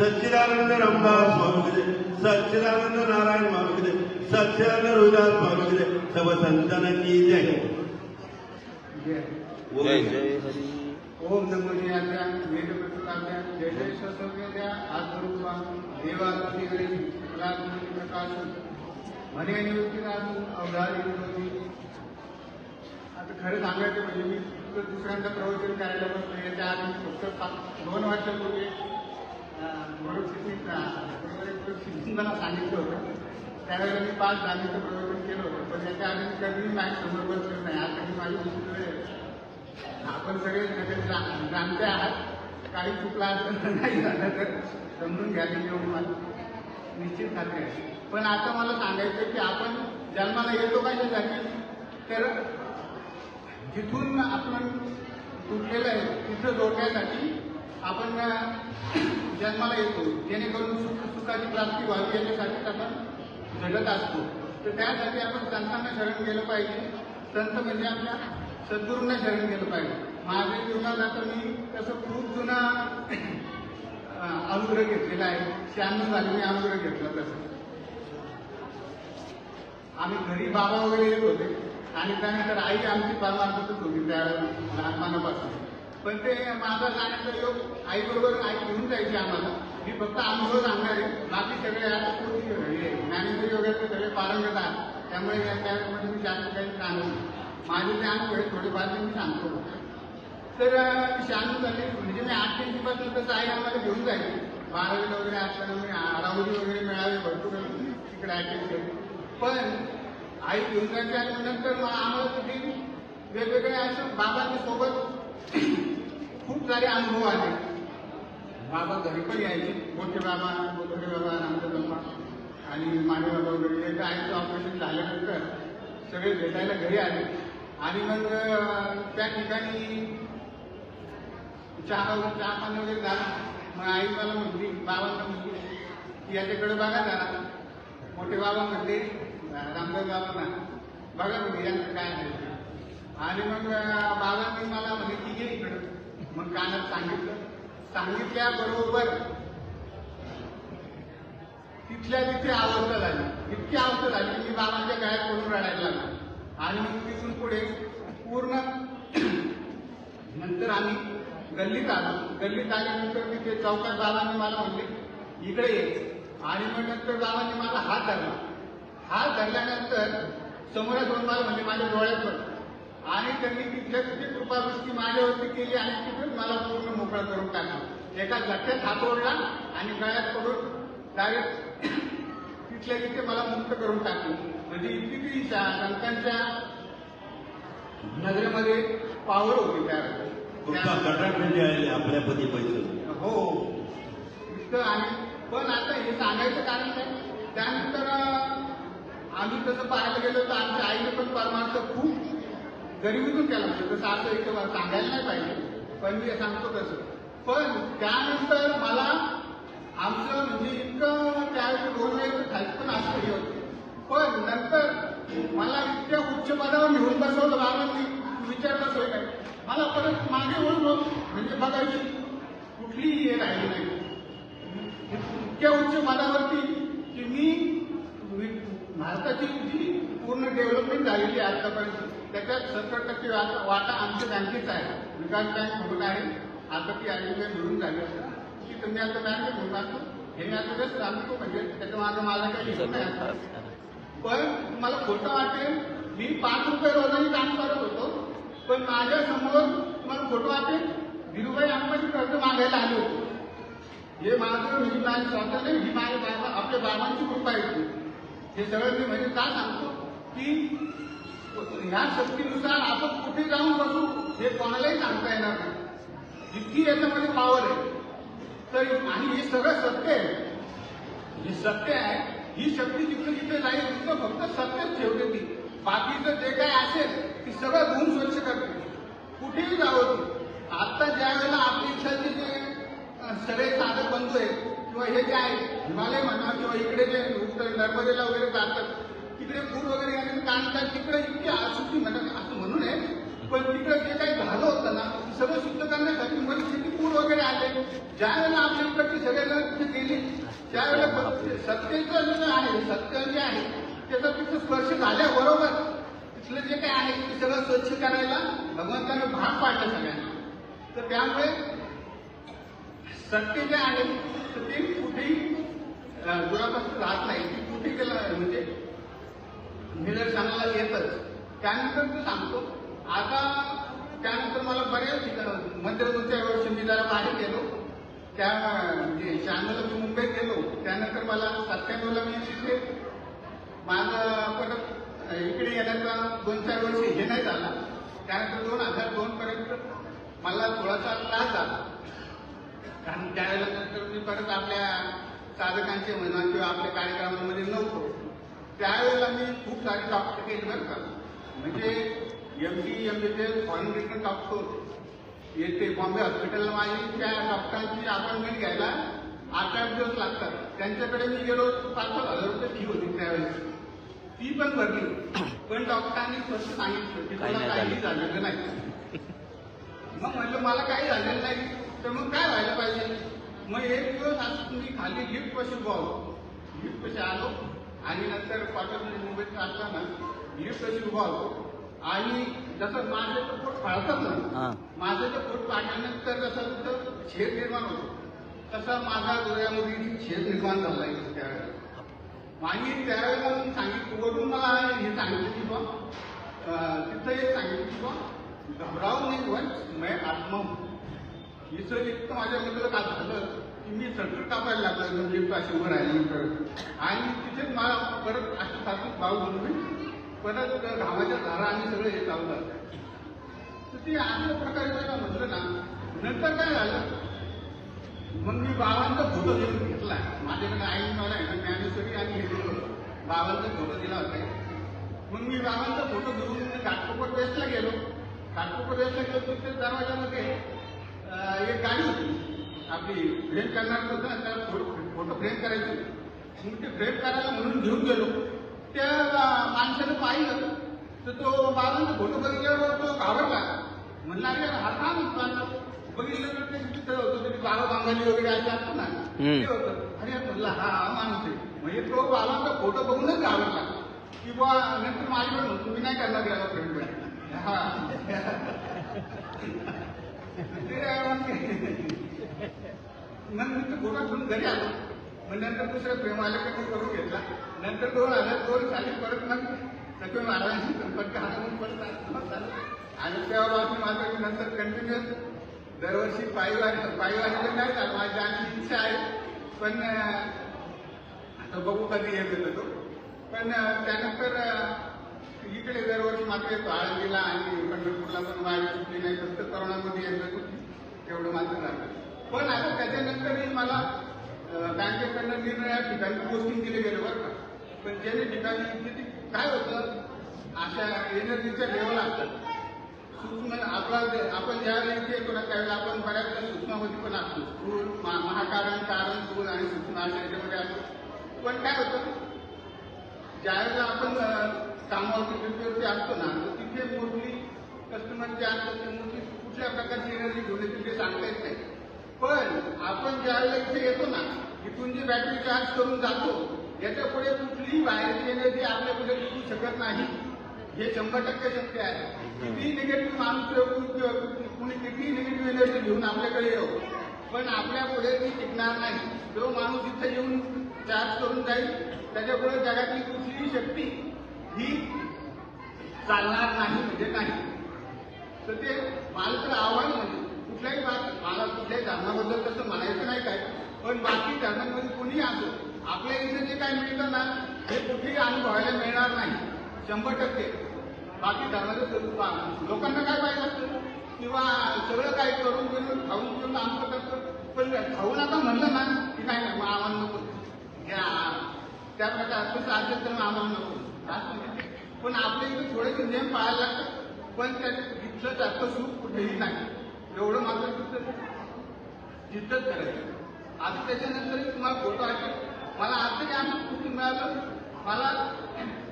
सच्चिदानंद रामदास स्वामी जय सच्चिदानंद नारायण स्वामी जय सच्चिदानंद रोहिदास स्वामी जय सब संतान की जय. ओम नमो जयाच्या वेद प्रकाशा जय जय ससव्य आत्मरूपा गरी प्रार्थना प्रकाश म्हणे निवृत्तीनाथून अवधारी होती आता खरं सांगायचं म्हणजे मी दुसऱ्यांदा प्रवचन करायला बसलो याच्या आधी फक्त दोन वर्षापूर्वी म्हणून बरोबर सिद्धी मला सांगितलं होतं त्यावेळेला मी पाच जागेचं प्रवचन केलं होतं पण याच्या आधी कधी कधीही नाही समोर नाही आता ही माझी दुसरी आपण सगळे सगळे जा- जाणते आहात काही चुकला असेल तर नाही झालं तर समजून घ्या की एवढी मला निश्चित खात्री आहे पण आता मला सांगायचं की आपण जन्माला येतो कशासाठी तर जिथून आपण तुटलेलं आहे तिथं जोडण्यासाठी आपण जन्माला येतो जेणेकरून सुखाची प्राप्ती व्हावी याच्यासाठीच आपण झडत असतो. तर त्यासाठी आपण संतांना शरण गेलं पाहिजे. संत म्हणजे आपल्या सद्गुरूंना शरण गेलं पाहिजे. माझ्या जीवनात आता मी तसं खूप जुना अनुग्रह घेतलेला आहे. शहाण्णव झाले मी अनुग्रह घेतला तसं. आम्ही घरी बाबा वगैरे येत होते. आणि त्यानंतर आई आमची परमार्थच होती त्या लहानपणापासून. पण ते माझा जाण्याचा योग आई बरोबर आई घेऊन जायची आम्हाला. मी फक्त अनुभव सांगणार आहे बाकी सगळे आता पूर्वी हे ज्ञानेंद्र योगाचे सगळे पारंगत आहेत त्यामुळे या- त्यामध्ये मी जास्त काही सांगू माझे जे अनुभव आहे थोडेफार ते मी सांगतो. तर अं, शांत झाली. म्हणजे मी आठशे पासून तसं आई आम्हाला घेऊन जायची. बारावीला वगैरे असताना मी आरावली वगैरे मिळाले भरपूर तिकडे अटेंड केले. पण आई घेऊन जायची आणि मग नंतर आम्हाला तिथे वेगवेगळे असं बाबांच्या सोबत खूप सारे अनुभव आले बाबा घरी पण यायचे. मोठे बाबा मोठे बाबा रामदेव बाबा आणि माने बाबा वगैरे. एकदा आईचं ऑपरेशन झाल्यानंतर सगळे भेटायला घरी आले. आणि मग त्या ठिकाणी चहा चहा पाणी वगैरे झाला. मग आई मला म्हणली बाबांना म्हणली की याच्याकडे बघा जरा. मोठे बाबा म्हणले रामदास बाबांना बघा म्हणजे यांचं काय आहे? आणि मग बाबांनी मला मग कानात सांगितलं सांगितल्याबरोबर तिथल्या तिथे अवस्था झाली. इतकी अवस्था झाली की मी बाबांच्या गळ्यात करून रडायला लागला. आणि मग तिथून पुढे पूर्ण नंतर आम्ही गल्लीत आलो. गल्लीत आल्यानंतर तिथे चौकात बाबांनी मला म्हणले इकडे ये. आणि मग नंतर बाबांनी मला हात धरला. हात धरल्यानंतर समोरासमोर मला म्हणजे माझ्या डोळ्यात पडलं आणि त्यांनी तिथल्या तिथे कृपावृष्टी माझ्यावरती केली आणि तिथेच मला पूर्ण मोकळा करून टाकला. एका झटक्यात हात ओढला आणि गळ्यात पडून डायरेक्ट तिथल्या तिथे मला मुक्त करून टाकलं. म्हणजे इतकी ती संतांच्या नजरेमध्ये पावर होती त्या कटाक्ष जे आहे आपल्या पती पैसे. हो. इतकं आणि पण आता हे सांगायचं कारण काय? त्यानंतर आम्ही तसं पाहायला गेलो तर आमच्या आईने पण परमार्थ खूप गरिबीतून केला म्हणतो तसं असं एक सांगायला नाही पाहिजे पण मी सांगतो तसं. पण त्यानंतर मला आमचं म्हणजे इतकं त्या रोज खाली पण असं हे होते. पण नंतर मला इतक्या उच्च पदावर घेऊन बसवलं बाबांनी. विचारलं सोय काय मला परत मागे वळून म्हणजे बघायची कुठलीही हे राहिली नाही. इतक्या उच्च पदावरती की मी भारताची जी पूर्ण डेव्हलपमेंट झालेली आहे आतापर्यंत त्याच्यात सत्तर टक्के वाटा वाटा आमच्या बँकेचा आहे. विकास बँक म्हणून आहे. आता ती आयुर्वेद मिळून झाली. असेल की तुम्ही आता बँक म्हणून असतो हे मी आता जस्ट सांगतो म्हणजे त्याच्या माझं माझा काही इशू नाही पण मला खोटं वाटेल मी पाच रुपये रोजाने काम करत होतो. पण माझ्यासमोर तुम्हाला खोटं वाटेल? धीरूभाई आम्ही कर्ज मागायला आले होते. हे माझं ही माझी स्वतः नाही ही माझ्या बाबा आपल्या बाबांची कृपा येते हे सगळं मी म्हणजे का सांगतो? की ह्या शक्तीनुसार आपण कुठे जाऊन बसू हे कोणालाही सांगता येणार नाही. इतकी याच्यामध्ये पॉवर आहे तर आणि हे सगळं सत्य आहे. हे सत्य आहे ही शक्ती जिथं जिथे जाईल तिथं फक्त सत्यच ठेवते ती. बाकीचं जे काय असेल ती सगळं धुवून स्वच्छ करते. कुठेही जावं ती. आता ज्या वेळेला आपली इच्छाचे जे सगळे साधक बंधू आहेत किंवा हे जे आहे हिमालय म्हणा किंवा इकडे जे उत्तर नर्मदेला वगैरे जातात तिकडे पूर वगैरे आले कारण तिकडे इतकी अशुद्धी म्हणत असं म्हणून आहे पण तिकडे जे काही झालं होतं ना ते सगळं शुद्ध करण्यासाठी परिस्थिती पूर वगैरे आले. ज्या वेळेला आपल्याकडची सगळे तिथे गेली त्यावेळेला सत्तेचं जे आहे सत्य जे आहे त्याचा तिथं स्पर्श झाल्याबरोबर तिथलं जे काही आहे ते सगळं स्वच्छ करायला भगवंताने भाग पाडलं सगळ्यांना. तर त्यामुळे सत्य जे आहे तर ते कुठेही गुणापासून राहत नाही. ती कुठे गेलं म्हणजे निदर्शनाला येतच त्यानंतर मी सांगतो. आता त्यानंतर मला बऱ्याच ठिकाण मध्य वर्षी मी जरा बाहेर गेलो. त्या म्हणजे शहाण्णवला मी मुंबईत गेलो. त्यानंतर मला सत्त्याण्णवला मी तिथे माझं परत इकडे येण्याचा दोन चार वर्ष हे नाही झाला. त्यानंतर दोन हजार दोन पर्यंत मला थोडासा त्रास झाला. कारण त्यावेळेला नंतर मी परत आपल्या साधकांचे म्हणा किंवा आपल्या कार्यक्रमांमध्ये नव्हतो. त्यावेळेला मी खूप सारे डॉक्टर केले बरं का? म्हणजे एम डी एम बी एस फॉरेन रिटर्न डॉक्टर येते बॉम्बे हॉस्पिटलला माझी त्या डॉक्टरांची अपॉइंटमेंट घ्यायला आठ आठ दिवस लागतात. त्यांच्याकडे मी गेलो पाच पाच हजार रुपये फी होती त्यावेळेस. ती पण भरली. पण डॉक्टरांनी स्पष्ट सांगितलं की काही तुला नाही काहीही झालेलं नाही. मग म्हटलं मला काही झालेलं नाही. तर मग काय व्हायला पाहिजे? मग एक दिवस असं मी खाली लिफ्ट पशी उभाव लिफ्ट पशी आलो. आणि नंतर क्वार्टरमध्ये मुंबईत असताना लिफ्ट पशी उभा होतो. आणि जसं माझं ते पोट फाळतात हा. ना माझं ते पोट फाडल्यानंतर जसं तिथं छेद निर्माण होतो. तसा माझा डोळ्यामध्ये छेद निर्माण झाला आहे त्यावेळेला. आणि त्यावेळेला मी सांगितलं वरून मला हे सांगितलं की बा तिथं एक सांगितलं की बा घबराव नाही वन मैं आत्मा हिचं इतकं माझ्या मित्र का झालं? मी सटर कापायला लागलं म्हणजे लिफ्ट अशी उभं आणि तिथेच मला परत अशी सारखी भाव मी परत घामाच्या धारा आणि सगळं हे चालू झालं तर ते अशा प्रकारे मला म्हटलं ना नंतर काय झालं? मग मी बाबांचा फोटो घेऊन घेतला. माझ्याकडे आई मला आहे ना ज्ञानेश्वरी आणि हे दिलं बाबांचा फोटो दिला होता. मग मी बाबांचा फोटो घेऊन घाटकोपर वेस्टला गेलो. घाटकोपर वेस्टला गेलो तर त्या दरवाजामध्ये एक गाडी होती. आपली फ्रेम करणार होतं त्याला फोटो फोटो फ्रेम करायची. मग ते फ्रेम करायला म्हणून घेऊन गेलो. त्या माणसानं पाहिलं तर तो बाबांचा फोटो बघितल्यावर तो घाबरला. म्हणला अरे हा का म्हणतो बघितलं तर ते तिथं होतं तरी बाबा बांगाली वगैरे असे असतो ना ते होतं. अरे म्हणलं हा माणूस आहे. म्हणजे तो बाबांचा फोटो बघूनच घाबरला. की बा नंतर माझ्याकडे मी नाही करणार याला फ्रेंड हा. ते मग तो घेऊन घरी आलो? मग नंतर दुसऱ्या प्रेमाल्याकडे करून घेतला. नंतर दोन हजार दोन साली परत मग सगळे महाराजांशी संपर्क हाणून परत आलो. आणि तेव्हापासून माझं मी नंतर कंटिन्युअस दरवर्षी पायीवारी पायीवारीला नाही झालं माझी आणखी इच्छा आहे. पण आता बघू कधी येत होतो तो. पण त्यानंतर मात्र येतो आळंदीला आणि पंढरपूरला पण माझी सुटली नाही फक्त करोनामध्ये येत होतो. तेवढं मात्र झालं. पण आता त्याच्यानंतरही मला अं, बँकेकडनं निरनिळ्या ठिकाणी पोस्टिंग दिले गेले बरं का. पण ज्याने ठिकाणी काय होतं अशा एनर्जीच्या लेवल असतात. सूक्ष्म आपला आपण ज्या वेळी येतो ना त्यावेळेला आपण बऱ्याच सूक्ष्मामध्ये पण असतो. स्थूल महाकारण कारण स्थूल आणि सूक्ष्म अशा याच्यामध्ये असतो. पण काय होतं ज्यावेळेला आपण कामावरती ड्युटीवरती असतो ना तर तिथे मोस्टली कस्टमर जे असतात ते मोस्टली कुठल्या प्रकारची एनर्जी घेऊन येतील ते सांगता येत नाही. पण आपण ज्यावेळेला इथे येतो ना इथून जी बॅटरी चार्ज करून जातो याच्यापुढे कुठलीही बाहेरची एनर्जी आपल्याकडे टिकू शकत नाही. हे शंभर टक्के शक्य आहे. कितीही निगेटिव्ह माणूस कुणी कितीही निगेटिव्ह एनर्जी घेऊन आपल्याकडे येऊ पण आपल्या पुढे ती टिकणार नाही. जो माणूस इथे येऊन चार्ज करून जाईल त्याच्यापुढे जगातली कुठलीही शक्ती ही चालणार नाही म्हणजे नाही तर ते मला तर आव्हान म्हणजे कुठल्याही बात मला कुठल्याही धर्माबद्दल तसं म्हणायचं नाही काय पण बाकी धर्मांमध्ये कोणीही असो आपल्या इथे जे काय मिळतं ना हे कुठेही अनुभवायला मिळणार नाही. शंभर टक्के. बाकी धर्माचं स्वरूप लोकांना काय पाहिजे असतं? किंवा सगळं काय करून घेऊन खाऊन घेऊन आमचं करतं. पण खाऊन आता म्हणलं ना की नाही नाही मग नको. घ्या त्या प्रकार तसं असेल तर मग आम्हाला नको. पण आपल्या इथे थोडेसे नियम पाळायला लागतात. पण त्या इथलं जास्त सुख कुठेही नाही. एवढं मात्र तिथं जिद्दच करायचं. आता त्याच्यानंतर तुम्हाला फोटो आहे. मला आता जे आमचं पुस्तक मिळालं मला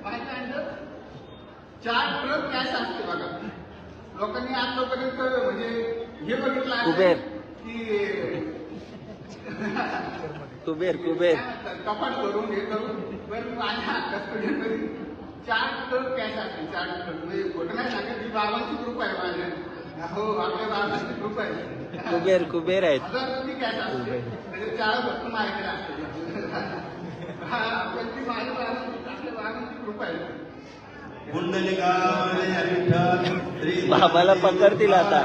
माहिती आहे चार ट्रक कॅश असते बघा. लोकांनी आतापर्यंत म्हणजे हे बघितलं आहे कुबेर. की कुबेर कुबेर. कपाट करून हे करून पण माझ्या कस्टडीमध्ये चार तर कॅश असते चार तर म्हणजे खोटं नाही सांगत ही बाबांची ग्रुप आहे माझ्या. हो आपल्या बाबांची ग्रुप आहे. कुबेर कुबेर आहेत. हजार रुपये कॅश असते चार फक्त माझ्याकडे असते. हा, पण ती माझ्या बाबांची आपल्या बाबांची ग्रुप आहे. बाबाला पकडतील आता.